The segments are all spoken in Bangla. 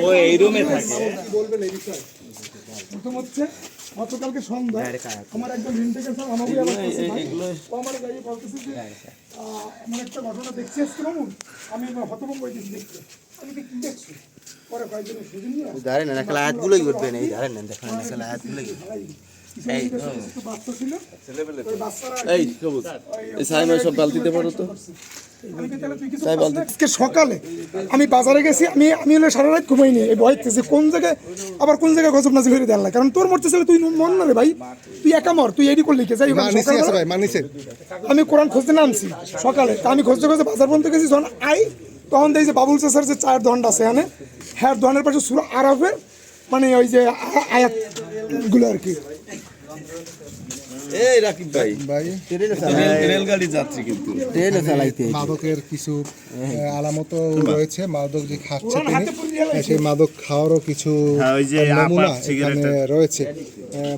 ও এই রুমে থাকে বলবেন এই বিষয়ে প্রথম হচ্ছে গতকালকে সন্ধ্যা আমার একজন ইন্টেকের স্যার আমাকে আবার বলছে, ভাই, ও আমার গাড়ি বলতেছে যে এমন একটা ঘটনা দেখছি আজকে মামুন আমি হতভম্ব হয়ে দেখতে। আমি কি কি দেখছি? পরে কয়েকজন সুযোগ নিয়ে ধরেন না খেলা হাতগুলোই উঠবে না? এই ধরেন না দেখেন না খেলা হাতগুলোই এই ছিল? সবুজ এই সাইমার সব বালতিতে পড়ো তো? আজকে সকালে আমি বাজারে গেছি আমি আমি হলে সারা রাত ঘুমাইনি এই ভয়তে যে কোন জায়গায় আবার কোন জায়গায় গজব নাজি করে দেওয়া কারণ তোর মরতে মরতেছে তুই মন না রে ভাই। তুই একা মর তুই এডি করলি কে? যাই আমি আমি কোরআন খুঁজতে নামছি সকালে। তা আমি খুঁজতে খুঁজতে বাজার পর্যন্ত গেছি যখন আই তখন দেখি যে বাবুল চাষার যে চায়ের দোকানটা আছে এখানে হ্যাঁ দোকানের পাশে সুরা আরবের মানে ওই যে আয়াতগুলো আর কি। এই রাকিব ভাই। ভাই রেলগাড়ি যাত্রী কিন্তু। ট্রেনে চালাইতে মাদকের কিছু আহ, আলামতও রয়েছে। মাদক যে খাচ্ছে তিনি সেই মাদক খাওয়ারও কিছু হ্যাঁ, নমুনা এখানে রয়েছে।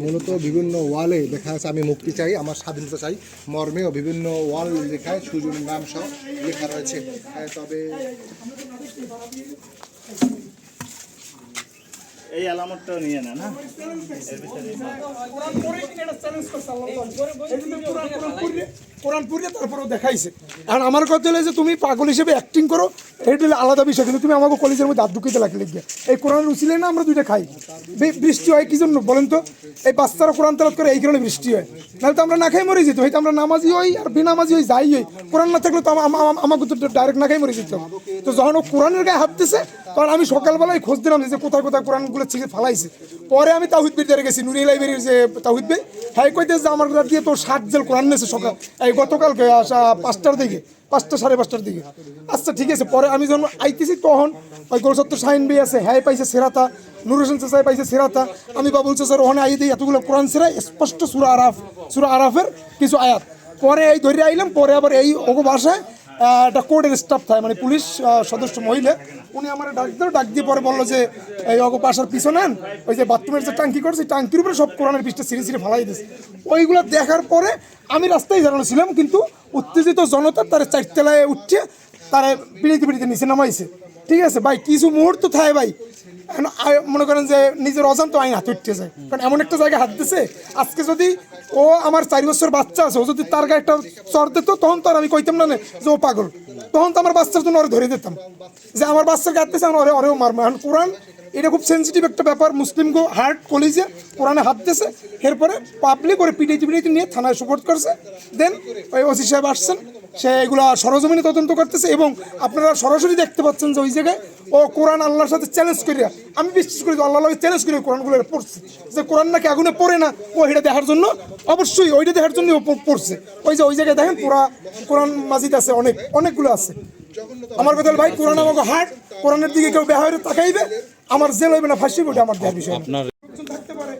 মূলত বিভিন্ন ওয়ালে লেখা আছে আমি মুক্তি চাই আমার স্বাধীনতা চাই। মর্মেও বিভিন্ন ওয়াল লেখায় সুজন নাম সহ লেখা রয়েছে। তবে এই আলামতটাও নিয়ে না না কোরআন পড়ে কিনা এটা চ্যালেঞ্জ করছে আল্লাহ তাআলা। এই পড়লে তারপরেও দেখাইছে আর আমার কথা হলো যে তুমি পাগল আলাদা বিষয় তুমি এই উচিলে না আমরা দুইটা খাই? বৃষ্টি হয়, কি জন্য? বলেন তো। এই বাচ্চারা কোরআন তেলাত করে, এই কারণে বৃষ্টি হয়। নাহলে তো আমরা না খাই মরে যেত, হয়তো আমরা নামাজি হই আর বেনামাজি হই, যাই হই। কোরআন না থাকলে তো আমা- আমা- আমা- আমাকে তো ডাইরেক্ট না খাই মরে যেত। তো যখন ও কোরআনের গায়ে হাত দিছে তখন আমি সকালবেলায় খোঁজ দিলাম যে কোথায় কোথায় কোরআনগুলো ছিঁড়ে ফালাইছে। পরে আমি তাহিদ বিদ্যারে গেছি নুরি লাইব্রেরির যে তাহিদ ভাই হ্যাঁ কইতে যে আমার দিয়ে তো ষাট জেল কোরআন নিয়েছে সকাল এই গতকালকে আসা পাঁচটার দিকে, পাঁচটা সাড়ে পাঁচটার দিকে। আচ্ছা ঠিক আছে, পরে আমি যখন আইতেছি তখন ওই গোলসত্তর সাইন বই আছে হ্যাঁ পাইছে সেরাতা নুর হোসেন চেসাই পাইছে সেরাতা। আমি বাবুল চেসার ওখানে আই দিই এতগুলো কোরআন সেরা স্পষ্ট সুরা আরাফ সুরা আরাফের কিছু আয়াত। পরে এই ধরে আইলাম, পরে আবার এই ওগো ভাষায় একটা কোর্টের স্টাফ থাকে মানে পুলিশ সদস্য মহিলা উনি আমার ডাক দিল ডাক দিয়ে পরে বলল যে এই অগো পাশার পিছনে আন, ওই যে বাথরুমের যে টাঙ্কি করছে টাঙ্কির উপরে সব কোরআনের পৃষ্ঠে সিঁড়ি সিঁড়ি ফালাই দিয়েছে ওইগুলো দেখার পরে আমি রাস্তায় দাঁড়ানো ছিলাম কিন্তু উত্তেজিত জনতা তার চারতলায় উঠছে তারা পিড়িতে পিড়িতে নিচে নামাইছে। ঠিক আছে, ভাই, কিছু মুহূর্ত থাকে ভাই। মনে করেন যে নিজের অজান্ত আইন হাত উঠতে যায় কারণ এমন একটা জায়গায় হাত দিছে, আজকে যদি ও আমার চার বছর বাচ্চা আছে, ও যদি তার গায়ে একটা চর দিত, তখন তো আর আমি কইতাম না যে ও পাগল। তখন তো আমার বাচ্চার জন্য ওরে ধরে দিতাম। যে আমার বাচ্চার গায়ে আমার ওরে, ওরেও মারবো। এখন কোরআন, এটা খুব সেন্সিটিভ একটা ব্যাপার, মুসলিম গো হার্ট কলিজে কোরআনে হাত দিয়েছে এরপরে পাবলিক ওরে পিটাইতে পিটাইতে নিয়ে থানায় সুপোর্ট করছে। দেন ওই ওসি সাহেব আসছেন। সে এগুলো সরজমিনে তদন্ত করতেছে এবং আপনারা সরাসরি দেখতে পাচ্ছেন যে ওই জায়গায়, ও কোরআন আল্লাহর সাথে চ্যালেঞ্জ করি, আমি বিশ্বাস করি আল্লাহ চ্যালেঞ্জ করে কোরআনগুলো পড়ছে। যে কোরআন নাকি আগুনে পড়ে না, ও এটা দেখার জন্য, অবশ্যই ওইটা দেখার জন্য ও পড়ছে। ওই যে ওই জায়গায় দেখেন, পুরা কোরআন মাজিদ আছে, অনেক, অনেকগুলো আছে। আমার কথা ভাই, কোরআন আমাকে হাট কোরআনের দিকে কেউ বেহারে তাকাইবে, আমার জেল হইবে না, ফাঁসি ওটা আমার দেওয়ার বিষয় আপনার থাকতে পারে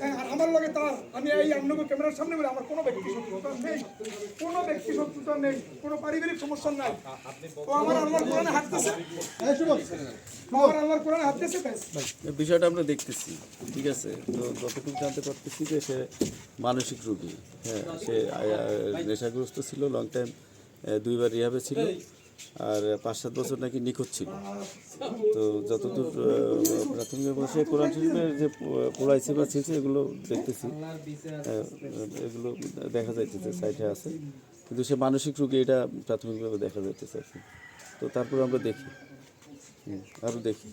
হ্যাঁ, আর আমার লগে তার আমি এই আপনাকে ক্যামেরার সামনে বলে আমার কোনো ব্যক্তি শত্রুতা নেই। কোনো ব্যক্তি শত্রুতা নেই। কোনো পারিবারিক সমস্যা নাই। ও আমার আল্লাহর কোরআনে। এই বিষয়টা আমরা দেখতেছি, ঠিক আছে? তো জানতে পারতেছি যে সে মানসিক রোগী। হ্যাঁ সে নেশাগ্রস্ত ছিল লং টাইম দুইবার রিহাবে ছিল। আর পাঁচ সাত বছর নাকি নিখোঁজ ছিল। তো যতদূর প্রাথমিক অবস্থায় কোরআন শরীফের যে পোড়াইছে বা ছিলছে এগুলো দেখতেছি এগুলো দেখা যাইতেছে সাইডে আছে। কিন্তু সে মানসিক রোগে এটা প্রাথমিকভাবে দেখা যাইতেছে আর কি। তো তারপরে আমরা দেখি। আরও দেখি।